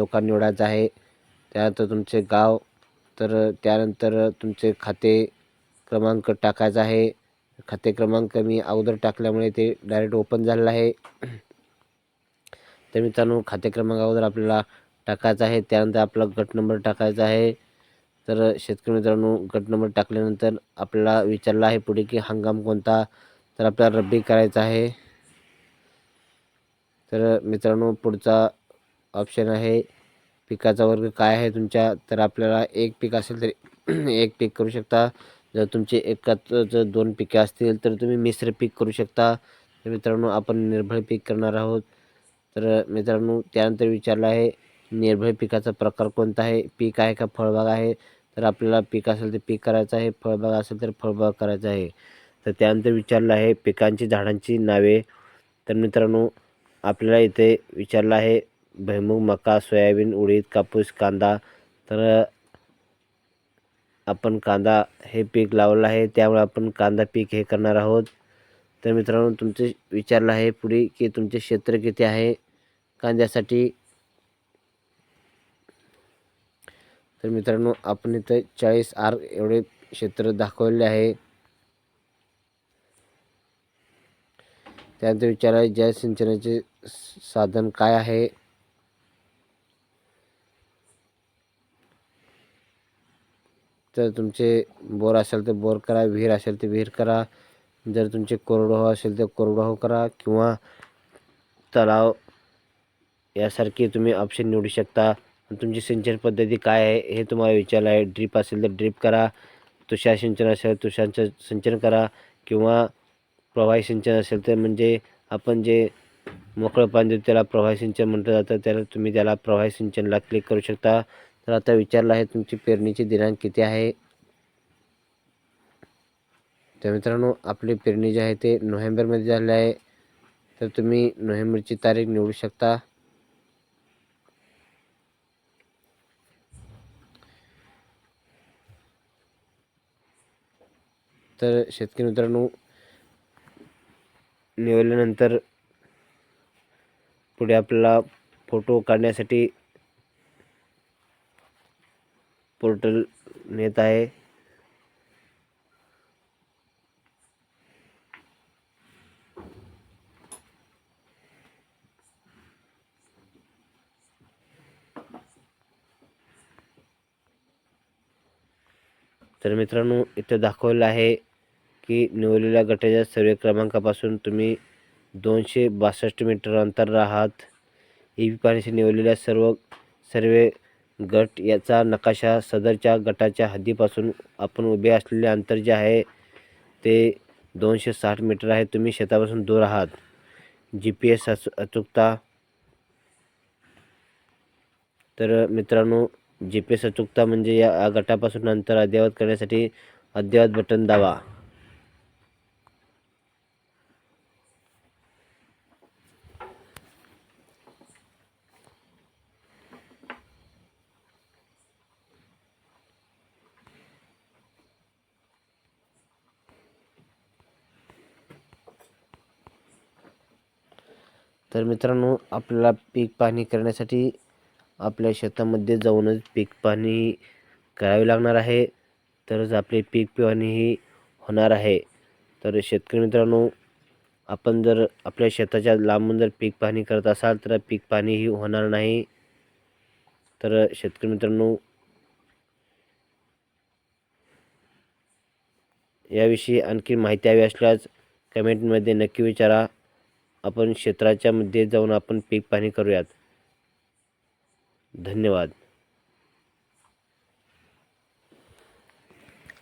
तालुका निवडायचा आहे. त्यानंतर तुमचे गाव तर त्यानंतर तुमचे खाते क्रमांक टाकायचा आहे. खाते क्रमांक मी अगोदर टाकल्यामुळे ते डायरेक्ट ओपन झालेलं आहे. तर मित्रांनो खाते क्रमांक अगोदर आपल्याला टाकायचा आहे. त्यानंतर आपला गट नंबर टाकायचा आहे. तर शेतकरी मित्रांनो गट नंबर टाकल्यानंतर आपल्याला विचारलं आहे पुढे की हंगाम कोणता? तर आपल्याला रब्बी करायचा आहे. तर मित्रांनो पुढचा ऑप्शन आहे. पिकाचा वर्ग काय आहे तुमच्या? तर आपल्याला एक पीक असेल तरी एक पीक करू शकता. जर तुमचे एकाच जर दोन पिके असतील तर तुम्ही मिश्र पीक करू शकता. तर मित्रांनो आपण निर्भय पीक करणार आहोत. तर मित्रांनो त्यानंतर विचारलं आहे निर्भय पिकाचा प्रकार कोणता आहे? पीक आहे का फळबाग आहे? तर आपल्याला पीक असेल तर पीक करायचं आहे. फळबाग असेल तर फळबाग करायचं आहे. तर त्यानंतर विचारलं आहे पिकांची झाडांची नावे. तर मित्रांनो आपल्याला इथे विचारलं आहे भुईमूग मका सोयाबीन उडीद कापूस कांदा. तर आपण कांदा हे पीक लावलं आहे. त्यामुळे आपण कांदा पीक हे करणार आहोत. तर मित्रांनो तुमचे विचारलं आहे पुढे की तुमचे क्षेत्र किती आहे? कांद्यासाठी. तर मित्रांनो आपण इथं चाळीस आर एवढे क्षेत्र दाखवले आहे. त्यानंतर विचार जल सिंचनाचे साधन काय आहे? तर तुमचे बोर असेल तर बोर करा विहीर असेल तर विहीर करा. जर तुमचे कोरडवाहू असेल तर कोरडवाहू करा किंवा तलाव यासारखे तुम्ही ऑप्शन निवडू शकता. तुमची सिंचन पद्धती काय आहे हे तुम्हाला विचारलं आहे. ड्रीप असेल तर ड्रीप करा. तुषार सिंचन असेल तुषारचं सिंचन करा. किंवा प्रवाही सिंचन असेल तर म्हणजे आपण जे मोकळं पाणी देतो त्याला प्रवाही सिंचन म्हटलं जातं. त्याला तुम्ही त्याला प्रवाही सिंचनला क्लिक करू शकता. तर आता विचारलं आहे तुमची पेरणीची दिनांक किती आहे? तर मित्रांनो आपली पेरणी जी आहे ते नोव्हेंबरमध्ये झाली आहे. तर तुम्ही नोव्हेंबरची तारीख निवडू शकता. तर शेतकरी मित्रांनो निवडल्यानंतर पुढे आपल्याला फोटो काढण्यासाठी पोर्टल नेत आहे. तर मित्रांनो इथं दाखवलं आहे की निवडलेल्या गटाच्या सर्वे क्रमांकापासून तुम्ही दोनशे बासष्ट मीटर अंतर राहात. ई पी पाण्याशी निवडलेल्या सर्व सर्वे गट याचा नकाशा सदरच्या गटाच्या हद्दीपासून आपण उभे असलेले अंतर जे आहे ते दोनशे साठ मीटर आहे. तुम्ही शेतापासून दूर आहात. जी पी एस अचूकता. तर मित्रांनो जी पी एस अचूकता म्हणजे या गटापासून अंतर अद्ययावत करण्यासाठी अद्ययावत बटन दाबा. तर मित्रांनो आपल्याला पीक पाहणी करण्यासाठी आपल्या शेतामध्ये जाऊनच पीक पाहणी करावी लागणार आहे. तरच आपले पीक पाहणी ही होणार आहे. तर शेतकरी मित्रांनो आपण जर आपल्या शेताच्या लांबून जर पीक पाहणी करत असाल तर पीक पाहणी ही होणार नाही. तर शेतकरी मित्रांनो याविषयी आणखी माहिती हवी असल्यास कमेंटमध्ये नक्की विचारा. आपण क्षेत्राच्या मध्ये जाऊन आपण पीक पाहणी करूयात. धन्यवाद.